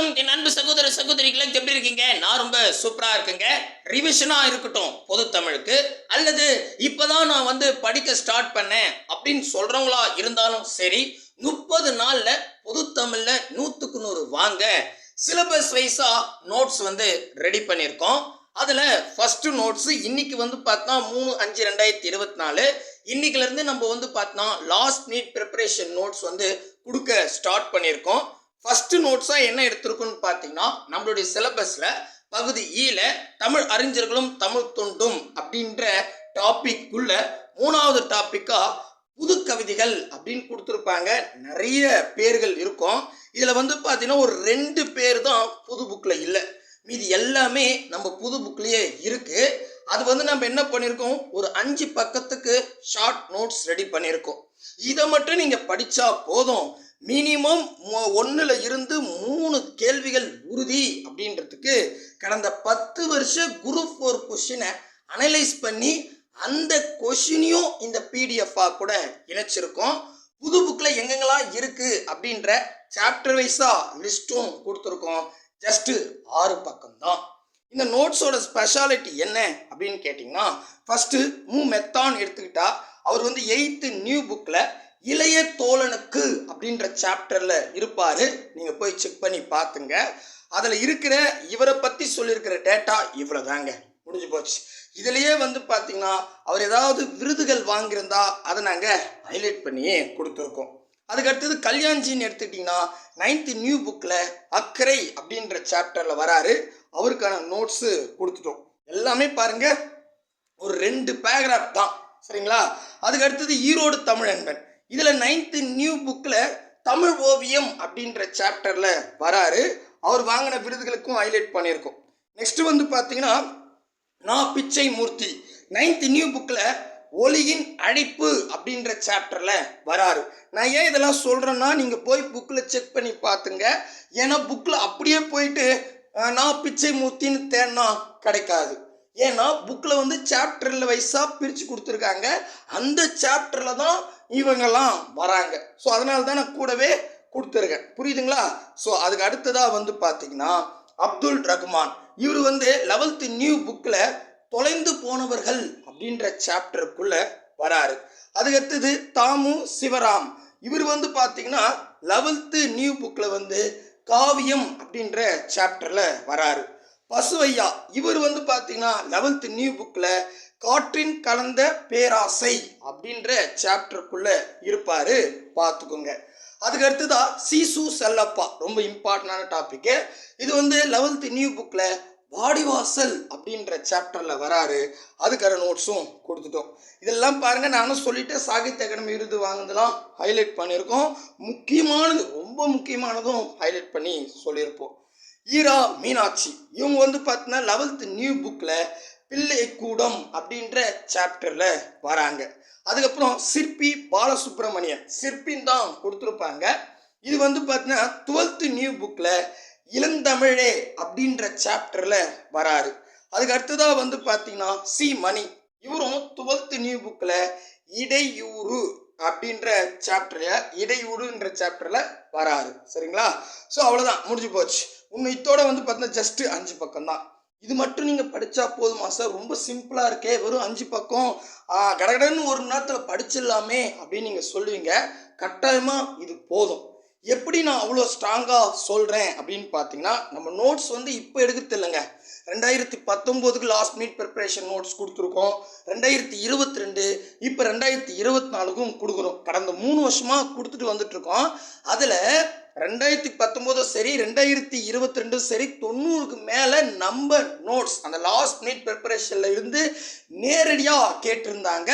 வணக்கம். என் அன்பு சகோதர சகோதரிகளை எப்படி இருக்கீங்க? நான் ரொம்ப சூப்பரா இருக்கேங்க. ரிவிஷனா இருக்கட்டும் பொது தமிழுக்கு அல்லது இப்பதான் நான் வந்து படிக்க ஸ்டார்ட் பண்ணேன் அப்படின்னு சொல்றவங்களா இருந்தாலும் சரி முப்பது நாள்ல பொது தமிழ்ல நூத்துக்கு நூறு வாங்க. சிலபஸ் வைஸா நோட்ஸ் வந்து ரெடி பண்ணியிருக்கோம். அதில் ஃபஸ்ட்டு நோட்ஸு இன்னைக்கு வந்து பார்த்தா மூணு அஞ்சு ரெண்டாயிரத்தி இருபத்தி நாலு. இன்னைக்குலேருந்து நம்ம வந்து பார்த்தோன்னா லாஸ்ட் நீட் ப்ரிப்பரேஷன் நோட்ஸ் வந்து கொடுக்க ஸ்டார்ட் பண்ணியிருக்கோம். ஃபஸ்ட்டு நோட்ஸாக என்ன எடுத்திருக்குன்னு பார்த்தீங்கன்னா நம்மளுடைய சிலபஸில் பகுதி e ஈல தமிழ் அறிஞர்களும் தமிழ் தொண்டும் அப்படின்ற டாபிக் உள்ள மூணாவது டாப்பிக்காக புது கவிதைகள் அப்படின்னு கொடுத்துருப்பாங்க. நிறைய பேர்கள் இருக்கும். இதில் வந்து பார்த்தீங்கன்னா ஒரு ரெண்டு பேர் தான் புது புக்கில் இல்லை. மீதி எல்லாமே நம்ம புது புக்லேயே இருக்குது அது வந்து நம்ம என்ன பண்ணியிருக்கோம் ஒரு அஞ்சு பக்கத்துக்கு ஷார்ட் நோட்ஸ் ரெடி பண்ணியிருக்கோம் இதை மட்டும் நீங்கள் படித்தா போதும். மினிமம் ஒன்றில் இருந்து மூணு கேள்விகள் உறுதி அப்படின்றதுக்கு கடந்த பத்து வருஷ குரூப் ஃபோர் கொஷினை அனலைஸ் பண்ணி அந்த கொஷினையும் இந்த பிடிஎஃபாக கூட இணைச்சிருக்கோம். புது புக்கில் எங்கெங்கெல்லாம் இருக்குது அப்படின்ற சாப்டர் வைஸாக லிஸ்ட்டும் கொடுத்துருக்கோம். ஜஸ்ட்டு ஆறு பக்கம்தான். இந்த நோட்ஸோட ஸ்பெஷாலிட்டி என்ன அப்படின்னு கேட்டிங்கன்னா ஃபஸ்ட்டு மு மெத்தான் எடுத்துக்கிட்டால் அவர் வந்து எயித்து நியூ புக்கில் இளைய தோழனுக்கு அப்படின்ற சாப்டரில் இருப்பார். நீங்கள் போய் செக் பண்ணி பார்த்துங்க அதில் இருக்கிற இவரை பற்றி சொல்லியிருக்கிற டேட்டா இவ்வளவுதாங்க. முடிஞ்சு போச்சு. இதுலேயே வந்து பார்த்தீங்கன்னா அவர் ஏதாவது விருதுகள் வாங்கியிருந்தா அதை நாங்கள் ஹைலைட் பண்ணி கொடுத்துருக்கோம். அதுக்கு அடுத்தது கல்யாண்ஜின்னு எடுத்துக்கிட்டிங்கன்னா நைன்த்து நியூ புக்கில் அக்கறை அப்படின்ற சாப்டரில் வராரு. அவருக்கான நோட்ஸு கொடுத்துட்டோம். எல்லாமே பாருங்கள் ஒரு ரெண்டு பேராகிராஃப் தான். சரிங்களா? அதுக்கு அடுத்தது ஈரோடு தமிழன்பன் இதில் நைன்த்து நியூ புக்கில் தமிழ் ஓவியம் அப்படின்ற சாப்டரில் வராரு. அவர் வாங்கின விருதுகளுக்கும் ஹைலைட் பண்ணியிருக்கோம். நெக்ஸ்ட் வந்து பார்த்தீங்கன்னா நான் பிச்சை மூர்த்தி. நைன்த் நியூ புக்கில் ஒளியின் அழைப்பு அப்படின்ற சாப்டரில் வராரு. நான் ஏன் இதெல்லாம் சொல்கிறேன்னா நீங்கள் போய் புக்கில் செக் பண்ணி பார்த்துங்க ஏன்னா புக்கில் அப்படியே போயிட்டு நான் பிச்சை மூர்த்தின்னு தேன்னா கிடைக்காது. ஏன்னா புக்கில் வந்து சாப்டரில் வைஸாக பிரித்து கொடுத்துருக்காங்க. அந்த சாப்டரில் தான் இவங்கெல்லாம் வராங்க. ஸோ அதனால தான் நான் கூடவே கொடுத்துருக்கேன். புரியுதுங்களா? ஸோ அதுக்கு அடுத்ததாக வந்து பார்த்தீங்கன்னா அப்துல் ரஹ்மான். இவர் வந்து லெவல்த்து நியூ புக்கில் தொலைந்து போனவர்கள் அப்படின்ற சாப்டருக்குள்ள வராரு. அதுக்கடுத்தது தாமு சிவராம். இவர் வந்து பார்த்தீங்கன்னா லெவல்த்து நியூ புக்கில் வந்து காவியம் அப்படின்ற சாப்டரில் வராரு. பசுவையா. இவர் வந்து பார்த்தீங்கன்னா லெவல்த்து நியூ புக்கில் காற்றின் கலந்த பேராசை அப்படின்ற சாப்டருக்குள்ள இருப்பார். பார்த்துக்கோங்க அதுக்கு அடுத்ததா சீசு செல்லப்பா. ரொம்ப இம்பார்ட்டண்டான டாப்பிக்கு இது வந்து லெவல்த்து நியூ புக்கில் வாடிவாசல் அப்படின்ற சாப்டரில் வராரு. அதுக்கான நோட்ஸும் கொடுத்துட்டோம். இதெல்லாம் பாருங்கள் நானும் சொல்லிவிட்டு சாகித்ய அகாடமி விருது வாங்கினதெல்லாம் ஹைலைட் பண்ணியிருக்கோம். முக்கியமானது ரொம்ப முக்கியமானதும் ஹைலைட் பண்ணி சொல்லியிருப்போம். ஈரா மீனாட்சி. இவங்க வந்து பார்த்தீங்கன்னா லெவல்த்து நியூ புக்கில் பிள்ளை கூடம் அப்படின்ற சாப்டரில் வராங்க. அதுக்கப்புறம் சிற்பி பாலசுப்ரமணியன். சிற்பின்னு தான் கொடுத்துருப்பாங்க. இது வந்து பார்த்தீங்கன்னா டுவெல்த்து நியூ புக்கில் இளந்தமிழே அப்படின்ற சாப்டரில் வராரு. அதுக்கு அடுத்ததாக வந்து பார்த்தீங்கன்னா சி மணி இவரும் டுவெல்த்து நியூ புக்கில் இடையூறு அப்படின்ற சாப்டரில் இடையூறுன்ற சாப்டரில் வராது சரிங்களா? ஸோ அவ்வளோதான் முடிஞ்சு போச்சு. இன்னும் இத்தோட வந்து பார்த்தீங்கன்னா ஜஸ்ட்டு அஞ்சு பக்கம் தான். இது மட்டும் நீங்கள் படித்தா போதுமா சார் ரொம்ப சிம்பிளாக இருக்கே. வெறும் அஞ்சு பக்கம். கடகடன்னு ஒரு மணி நேரத்தில் படிச்சிடலாமே அப்படின்னு நீங்கள் சொல்லுவீங்க. கட்டாயமாக இது போதும். எப்படி நான் அவ்வளோ ஸ்ட்ராங்காக சொல்கிறேன் அப்படின்னு பார்த்தீங்கன்னா நம்ம நோட்ஸ் வந்து இப்போ எடுக்கிறது இல்லைங்க. ரெண்டாயிரத்தி பத்தொம்போதுக்கு லாஸ்ட் மினிட் ப்ரிப்பரேஷன் நோட்ஸ் கொடுத்துருக்கோம். ரெண்டாயிரத்தி இருபத்தி ரெண்டு இப்போ ரெண்டாயிரத்தி இருபத்தி நாலுக்கும் கொடுக்குறோம் கடந்த மூணு வருஷமாக கொடுத்துட்டு வந்துட்ருக்கோம் அதில் ரெண்டாயிரத்தி பத்தொம்போதும் சரி ரெண்டாயிரத்தி இருபத்தி ரெண்டும் சரி தொண்ணூறுக்கு மேலே நம்ம நோட்ஸ் அந்த லாஸ்ட் மினிட் ப்ரிப்பரேஷனில் இருந்து நேரடியாக கேட்டிருந்தாங்க.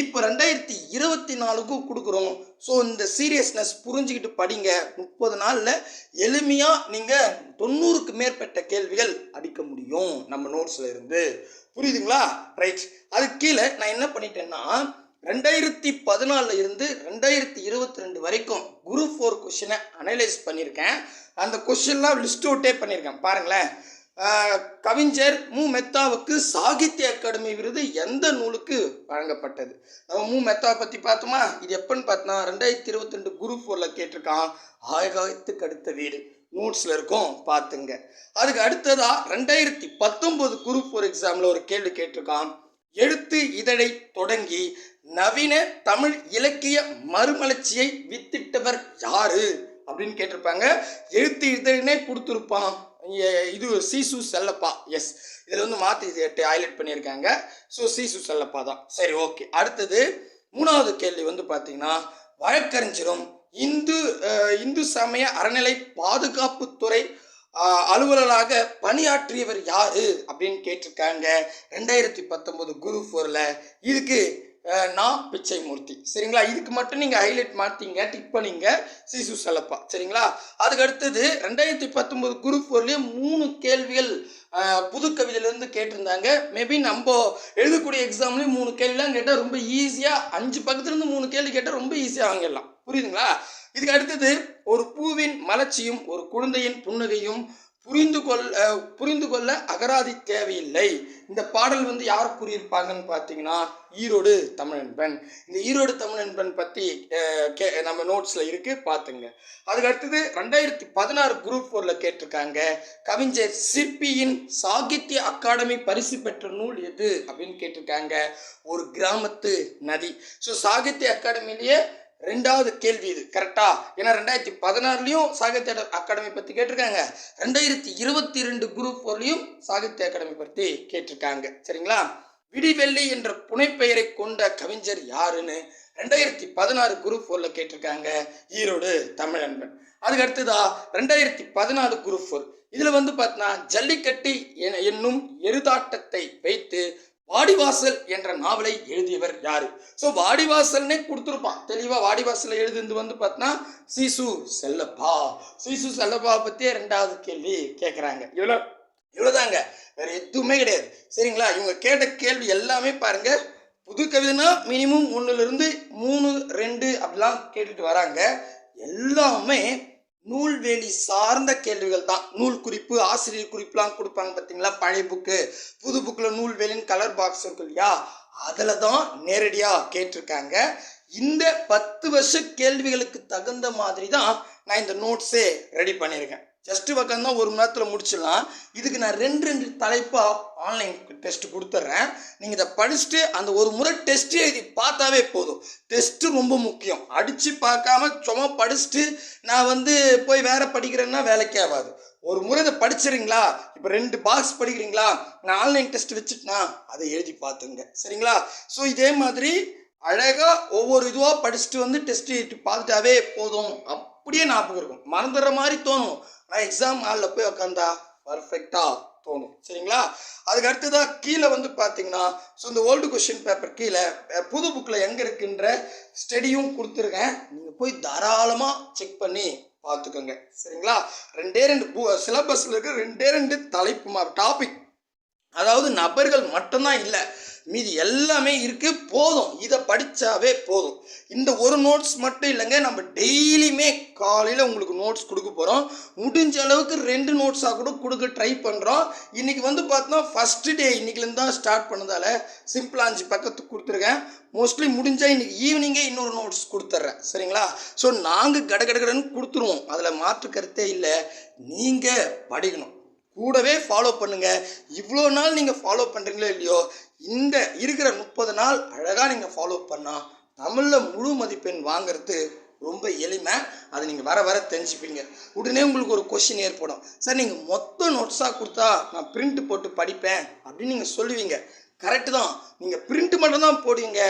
இப்போ ரெண்டாயிரத்தி இருபத்தி நாலுக்கும் கொடுக்குறோம். ஸோ இந்த சீரியஸ்னஸ் புரிஞ்சுக்கிட்டு படிங்க. முப்பது நாளில் எளிமையாக நீங்கள் தொண்ணூறுக்கு மேற்பட்ட கேள்விகள் அடிக்க முடியும் நம்ம நோட்ஸில் இருந்து. புரியுதுங்களா? ரைட் அதுக்கு கீழே நான் என்ன பண்ணிட்டேன்னா ரெண்டாயிரத்தி பதினாலில் இருந்து ரெண்டாயிரத்தி இருபத்தி ரெண்டு வரைக்கும் குரூப் ஃபோர் கொஷினை அனலைஸ் பண்ணியிருக்கேன். அந்த கொஷின்லாம் லிஸ்ட் அவுட்டே பண்ணியிருக்கேன். பாருங்களேன். கவிஞர் மு. மெத்தாவுக்கு சாகித்ய அகாடமி விருது எந்த நூலுக்கு வழங்கப்பட்டது? நம்ம மு. மெத்தாவை பற்றி பார்த்தோமா? இது எப்போன்னு பார்த்தோன்னா ரெண்டாயிரத்தி இருபத்தி ரெண்டு குரூப் ஃபோரில் கேட்டிருக்கான். ஆகாயத்துக்கு அடுத்த வீடு. நோட்ஸில் இருக்கும் பார்த்துங்க. அதுக்கு அடுத்ததாக ரெண்டாயிரத்தி பத்தொம்போது குரூப் ஃபோர் எக்ஸாமில் ஒரு கேள்வி கேட்டிருக்கான். எழுத்து இதழை தொடங்கி நவீன தமிழ் இலக்கிய மறுமலர்ச்சியை வித்திட்டவர் யாரு? அப்படின்னு கேட்டிருப்பாங்க. எழுத்து இதழ்னே கொடுத்துருப்பான். இது சீசு செல்லப்பா. எஸ் இதில் வந்து மாற்றி ஹைலைட் பண்ணியிருக்காங்க. ஸோ சீசு செல்லப்பா தான். சரி ஓகே அடுத்தது மூணாவது கேள்வி வந்து பார்த்தீங்கன்னா வழக்கறிஞரும் இந்து இந்து சமய அறநிலை பாதுகாப்புத்துறை அலுவலராக பணியாற்றியவர் யாரு? அப்படின்னு கேட்டிருக்காங்க. ரெண்டாயிரத்தி பத்தொன்பது குரு ஃபோரில் இதுக்கு நான் பிச்சைமூர்த்தி. சரிங்களா? இதுக்கு மட்டும் நீங்கள் ஹைலைட் மாற்றிங்க டிக் பண்ணிங்க சிசு செலப்பா. சரிங்களா? அதுக்கு அடுத்தது ரெண்டாயிரத்தி பத்தொம்போது குரு ஃபோர்லேயே மூணு கேள்விகள் புது கவிதையிலேருந்து கேட்டிருந்தாங்க. மேபி நம்ம எழுதக்கூடிய எக்ஸாம்லேயும் மூணு கேள்விலாம் கேட்டால் ரொம்ப ஈஸியாக அஞ்சு பக்கத்துலேருந்து மூணு கேள்வி கேட்டால் ரொம்ப ஈஸியாக வாங்கிடலாம். புரியுதுங்களா? இதுக்கு அடுத்தது ஒரு பூவின் மலர்ச்சியும் ஒரு குழந்தையின் புன்னகையும் புரிந்து கொள் புரிந்து கொள்ள அகராதி தேவையில்லை. இந்த பாடல் வந்து யார் கூறியிருப்பாங்கன்னு பார்த்தீங்கன்னா ஈரோடு தமிழன்பன். இந்த ஈரோடு தமிழன்பன் பற்றி கே நம்ம நோட்ஸில் இருக்குது பார்த்துங்க அதுக்கு அடுத்தது ரெண்டாயிரத்தி பதினாறு குரூப் ஃபோரில் கேட்டிருக்காங்க கவிஞர் சிற்பியின் சாகித்ய அகாடமி பரிசு பெற்ற நூல் எது? அப்படின்னு கேட்டிருக்காங்க ஒரு கிராமத்து நதி. ஸோ சாகித்ய அகாடமிலேயே ரெண்டாவது கேள்வி இது கரெக்டா ஏன்னா ரெண்டாயிரத்தி பதினாறுலையும் சாகித்ய அகாடமி பற்றி கேட்டிருக்காங்க. ரெண்டாயிரத்தி இருபத்தி ரெண்டு குரூப் ஃபோர்லையும் சாகித்ய அகாடமி பற்றி கேட்டிருக்காங்க. சரிங்களா? விடிவெள்ளி என்ற புனைப்பெயரை கொண்ட கவிஞர் யாருன்னு ரெண்டாயிரத்தி பதினாறு குரூப் ஃபோரில் கேட்டிருக்காங்க. ஈரோடு தமிழன்பன். அதுக்கு அடுத்ததா ரெண்டாயிரத்தி பதினாலு குரூப் ஃபோர் இதில் வந்து பார்த்தீங்கன்னா ஜல்லிக்கட்டு என்னும் எருதாட்டத்தை வைத்து வாடிவாசல் என்ற நாவலை எழுதியவர் யாரு? ஸோ வாடிவாசல்னே கொடுத்துருப்பான். தெளிவாக வாடிவாசல் எழுதிருந்து வந்து பார்த்தா சிசு செல்லப்பா. சிசு செல்லப்பா பற்றியே ரெண்டாவது கேள்வி கேட்குறாங்க இவ்வளோ இவ்வளோதாங்க. வேற எதுவுமே கிடையாது. சரிங்களா? இவங்க கேட்ட கேள்வி எல்லாமே பாருங்க. புது கவிதைனா மினிமம் ஒன்றுலேருந்து மூணு ரெண்டு அப்படிலாம் கேட்டுட்டு வராங்க. எல்லாமே நூல்வேலி சார்ந்த கேள்விகள் தான். நூல் குறிப்பு ஆசிரியர் குறிப்புலாம் கொடுப்பாங்க பார்த்தீங்களா? பழைய புக்கு புது புக்கில் நூல்வேலின்னு கலர் பாக்ஸ் இருக்கு இல்லையா? அதில் தான் நேரடியாக கேட்டிருக்காங்க. இந்த பத்து வருஷ கேள்விகளுக்கு தகுந்த மாதிரி தான் நான் இந்த நோட்ஸே ரெடி பண்ணியிருக்கேன். ஜஸ்ட் தான் ஒரு மணி நேரத்தில் முடிச்சிடலாம். இதுக்கு நான் ரெண்டு ரெண்டு தலைப்பாக ஆன்லைன் டெஸ்ட் கொடுத்துட்றேன் நீங்கள் இதை படிச்சுட்டு அந்த ஒரு முறை டெஸ்ட்டு எழுதி பார்த்தாவே போதும். டெஸ்ட்டு ரொம்ப முக்கியம். அடித்து பார்க்காம சும்மா படிச்சுட்டு நான் வந்து போய் வேறு படிக்கிறேன்னா வேலைக்கே ஆகாது. ஒரு முறை இதை படிச்சிடுறீங்களா இப்போ ரெண்டு பாக்ஸ் படிக்கிறீங்களா? நான் ஆன்லைன் டெஸ்ட் வச்சுட்டுனா அதை எழுதி பார்த்துங்க சரிங்களா? ஸோ இதே மாதிரி அழகாக ஒவ்வொரு இதுவாக படிச்சுட்டு வந்து டெஸ்ட் எழுதி பார்த்துட்டாவே போதும். அப்படியே ஞாபகம் இருக்கும். மறந்துடுற மாதிரி தோணும். நான் எக்ஸாம் ஹாலில் போய் உட்காந்தா பர்ஃபெக்டாக தோணும். சரிங்களா? அதுக்கு அடுத்ததாக கீழே வந்து பார்த்தீங்கன்னா ஸோ இந்த ஓல்டு கொஷின் பேப்பர் கீழே புது புக்கில் எங்கே இருக்குன்ற ஸ்டடியும் கொடுத்துருக்கேன். நீங்கள் போய் தாராளமாக செக் பண்ணி பார்த்துக்கோங்க சரிங்களா? ரெண்டே ரெண்டு பு சிலபஸில் இருக்க ரெண்டே ரெண்டு தலைப்பு டாபிக் அதாவது நபர்கள் மட்டும்தான் இல்லை மீதி எல்லாமே இருக்குது போதும். இதை படித்தாவே போதும். இந்த ஒரு நோட்ஸ் மட்டும் இல்லைங்க நம்ம டெய்லியுமே காலையில் உங்களுக்கு நோட்ஸ் கொடுக்க போகிறோம் முடிஞ்ச அளவுக்கு ரெண்டு நோட்ஸாக கூட கொடுக்க ட்ரை பண்ணுறோம் இன்றைக்கி வந்து பார்த்தோன்னா ஃபஸ்ட்டு டே இன்றைக்கிலேருந்து தான் ஸ்டார்ட் பண்ணதால் சிம்பிளாக அஞ்சு பக்கத்துக்கு கொடுத்துருக்கேன். மோஸ்ட்லி முடிஞ்சால் இன்றைக்கி ஈவினிங்கே இன்னொரு நோட்ஸ் கொடுத்துட்றேன் சரிங்களா? ஸோ நாங்கள் கடகடகடன்னு கொடுத்துருவோம். அதில் மாற்று கருத்தே இல்லை. நீங்கள் படிக்கணும். கூடவே ஃபாலோ பண்ணுங்க. இவ்வளோ நாள் நீங்கள் ஃபாலோ பண்ணுறீங்களோ இல்லையோ இந்த இருக்கிற முப்பது நாள் அழகாக நீங்கள் ஃபாலோ பண்ணால் தமிழில் முழு மதிப்பெண் வாங்குறது ரொம்ப எளிமை. அதை நீங்கள் வர வர தெரிஞ்சுப்பீங்க. உடனே உங்களுக்கு ஒரு கொஷின் ஏற்படும். சார் நீங்கள் மொத்த நோட்ஸாக கொடுத்தா நான் பிரிண்ட் போட்டு படிப்பேன் அப்படின்னு நீங்கள் சொல்லுவீங்க. கரெக்டு தான். நீங்கள் பிரிண்ட் மட்டும் தான் போடுவீங்க.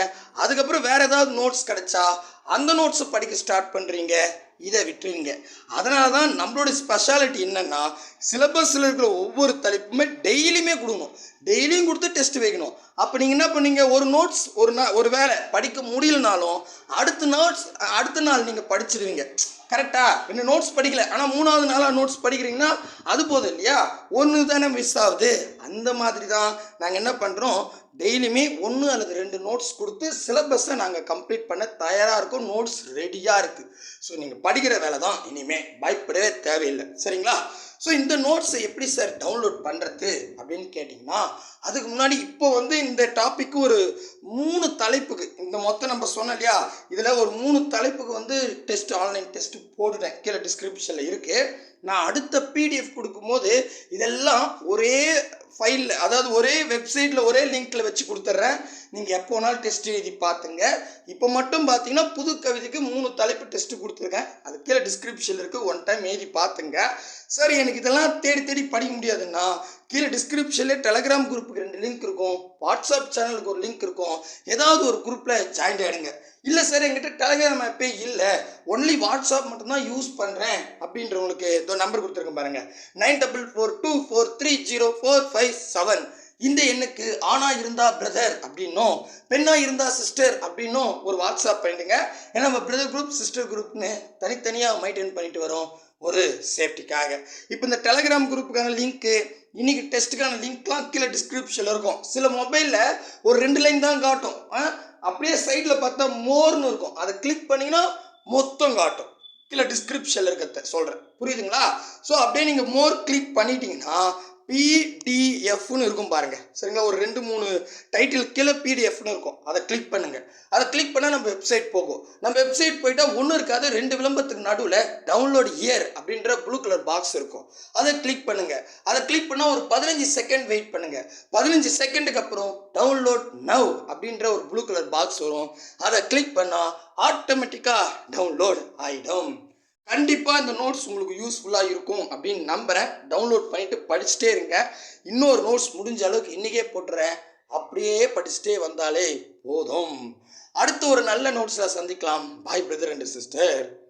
அதுக்கப்புறம் வேறு ஏதாவது நோட்ஸ் கிடைச்சா அந்த நோட்ஸை படிக்க ஸ்டார்ட் பண்ணுறீங்க இதை விட்டுருவீங்க அதனால தான் நம்மளோட ஸ்பெஷாலிட்டி என்னென்னா சிலபஸில் இருக்கிற ஒவ்வொரு தலைப்புமே டெய்லியுமே கொடுக்கணும். டெய்லியும் கொடுத்து டெஸ்ட் வைக்கணும். அப்போ நீங்கள் என்ன பண்ணீங்க? ஒரு நோட்ஸ் ஒரு நா ஒரு வேளை படிக்க முடியலனாலும் அடுத்த நோட்ஸ் அடுத்த நாள் நீங்கள் படிச்சிடுவீங்க கரெக்டாக இன்னும் நோட்ஸ் படிக்கல. ஆனால் மூணாவது நாளாக நோட்ஸ் படிக்கிறீங்கன்னா அது போதும் இல்லையா? ஒன்று தானே மிஸ் ஆகுது. அந்த மாதிரி தான் நாங்கள் என்ன பண்ணுறோம் டெய்லியுமே ஒன்று அல்லது ரெண்டு நோட்ஸ் கொடுத்து சிலபஸை நாங்கள் கம்ப்ளீட் பண்ண தயாராக இருக்கோம். நோட்ஸ் ரெடியாக இருக்குது ஸோ நீங்கள் படிக்கிற வேலை தான் இனிமேல் பயப்படவே தேவையில்லை. சரிங்களா? ஸோ இந்த நோட்ஸை எப்படி சார் டவுன்லோட் பண்ணுறது அப்படின்னு கேட்டிங்கன்னா அதுக்கு முன்னாடி இப்போ வந்து இந்த டாபிக் ஒரு மூணு தலைப்புக்கு இந்த மொத்தம் நம்ம சொன்னோம் இல்லையா? இதில் ஒரு மூணு தலைப்புக்கு வந்து டெஸ்ட் ஆன்லைன் டெஸ்ட் போட்டுட்டேன். கீழே டிஸ்கிரிப்ஷனில் இருக்குது நான் அடுத்த பிடிஎஃப் கொடுக்கும்போது இதெல்லாம் ஒரே ஃபைலில் அதாவது ஒரே வெப்சைட்டில் ஒரே லிங்க்கில் வச்சு கொடுத்துட்றேன். நீங்கள் எப்போ வேணாலும் டெஸ்ட் எழுதி பார்த்துங்க இப்போ மட்டும் பார்த்தீங்கன்னா புது கவிதைக்கு மூணு தலைப்பு டெஸ்ட்டு கொடுத்துருக்கேன். அது கீழே டிஸ்கிரிப்ஷனில் இருக்குது ஒன் டைம் எழுதி பார்த்துங்க சார் எனக்கு இதெல்லாம் தேடி தேடி படிக்க முடியாதுன்னா கீழே டிஸ்கிரிப்ஷனில் டெலகிராம் குரூப்புக்கு ரெண்டு லிங்க் இருக்கும். வாட்ஸ்அப் சேனலுக்கு ஒரு லிங்க் இருக்கும். ஏதாவது ஒரு குரூப்பில் ஜாயின் ஆகிடுங்க இல்லை சார் எங்கிட்ட டெலகிராம் ஆப்பே இல்லை. ஒன்லி வாட்ஸ்அப் மட்டும்தான் யூஸ் பண்ணுறேன் அப்படின்றவங்களுக்கு இதோ நம்பர் கொடுத்துருக்கேன் பாருங்கள் nine double four two four three zero four five seven. இந்த எண்ணுக்கு ஆணா இருந்தா பிரதர் அப்படின்னும் பெண்ணா இருந்தா சிஸ்டர் அப்படின்னும் ஒரு வாட்ஸ்அப் பண்ணிடுங்க ஏன்னா நம்ம பிரதர் குரூப் சிஸ்டர் குரூப்னு தனித்தனியாக மெயின்டைன் பண்ணிட்டு வரோம். ஒரு சேஃப்டிக்காக இப்போ இந்த டெலகிராம் குரூப்புக்கான லிங்க்கு இன்றைக்கி டெஸ்ட்டுக்கான லிங்க்லாம் கீழே டிஸ்கிரிப்ஷனில் இருக்கும். சில மொபைலில் ஒரு ரெண்டு லைன் தான் காட்டும். ஆ? அப்படியே சைடில் பார்த்தா மோர்னு இருக்கும். அதை கிளிக் பண்ணிங்கன்னா மொத்தம் காட்டும். கீழே டிஸ்கிரிப்ஷனில் இருக்கிறத சொல்கிறேன் புரியுதுங்களா? ஸோ அப்படியே நீங்கள் மோர் கிளிக் பண்ணிட்டீங்கன்னா பிடிஎஃப்னு இருக்கும் பாருங்கள் சரிங்களா? ஒரு ரெண்டு மூணு டைட்டில் கீழே பிடிஎஃப்னு இருக்கும். அதை கிளிக் பண்ணுங்கள் அதை கிளிக் பண்ணால் நம்ம வெப்சைட் போகும். நம்ம வெப்சைட் போயிட்டால் ஒன்றும் இருக்காது ரெண்டு விளம்பரத்துக்கு நடுவில் டவுன்லோட் இயர் அப்படின்ற ப்ளூ கலர் பாக்ஸ் இருக்கும். அதை கிளிக் பண்ணுங்கள் அதை கிளிக் பண்ணால் ஒரு பதினஞ்சு செகண்ட் வெயிட் பண்ணுங்கள் பதினஞ்சு செகண்டுக்கு அப்புறம் டவுன்லோட் நவ் அப்படின்ற ஒரு ப்ளூ கலர் பாக்ஸ் வரும். அதை கிளிக் பண்ணால் ஆட்டோமேட்டிக்காக டவுன்லோட் ஆகிடும் கண்டிப்பாக இந்த நோட்ஸ் உங்களுக்கு யூஸ்ஃபுல்லாக இருக்கும் அப்படின்னு நம்புகிறேன் டவுன்லோட் பண்ணிவிட்டு படிச்சுட்டே இருங்க. இன்னொரு நோட்ஸ் முடிஞ்ச அளவுக்கு இன்றைக்கே போட்டுறேன். அப்படியே படிச்சுட்டே வந்தாலே போதும். அடுத்து ஒரு நல்ல நோட்ஸில் சந்திக்கலாம். பாய் பிரதர் அண்ட் சிஸ்டர்